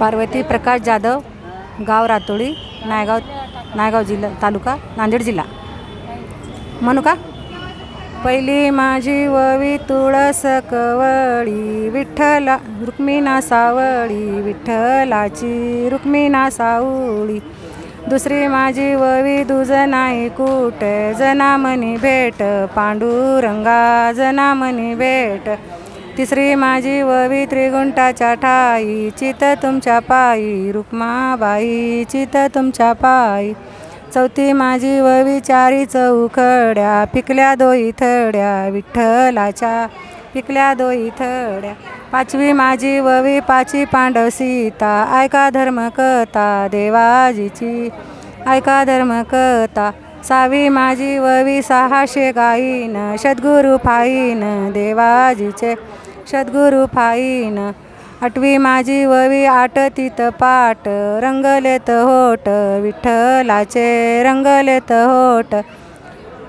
पार्वती प्रकाश जाधव गाव रातोळी नायगाव नायगाव जिल्हा तालुका नांदेड जिल्हा. म्हणू का पहिली माझी ववी तुळस कवळी विठ्ठला रुक्मिणा सावळी विठ्ठलाची रुक्मिणा सावळी. दुसरी माझी ववी दुजनाई कूट जनामनी भेट पांडुरंगा जनामनी भेट. तिसरी माझी ववी त्रिगुंटाच्या ठाई चित तुमच्या पायी रुक्माबाई चित तुमच्या पायी. चौथी माझी ववी चारी चौखड्या पिकल्या दोई थड्या विठ्ठलाच्या पिकल्या दोई थड्या. पाचवी माझी ववी पाची पांडव सीता ऐका धर्मकथा देवाजीची ऐका धर्मकथा सावी माझी ववी सहाशे गाईन सद्गुरु फाईन देवाजीचे सद्गुरु फाईन. आठवी माझी ववी आटतीत पाट रंगलेत होट विठ्ठलाचे रंगलेत होट.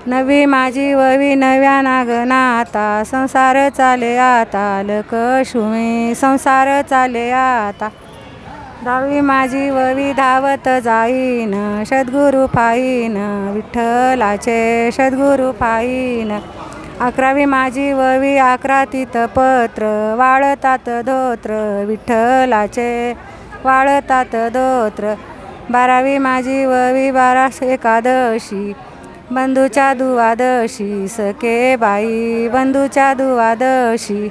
नवी माझी ववी नव्या नागनाता संसार चाले आता लकशुमी संसार चाले आता. दहावी माझी ववी धावत जाईन. सद्गुरु फाईन विठ्ठलाचे सद्गुरु फाईन अकरावी माझी ववी अकरातीत पत्र वाळतात धोत्र विठ्ठलाचे वाळतात धोत्र. बारावी माझी ववी बारा एकादशी बंधूच्या दुवादशी सके बाई बंधूच्या दुवादशी.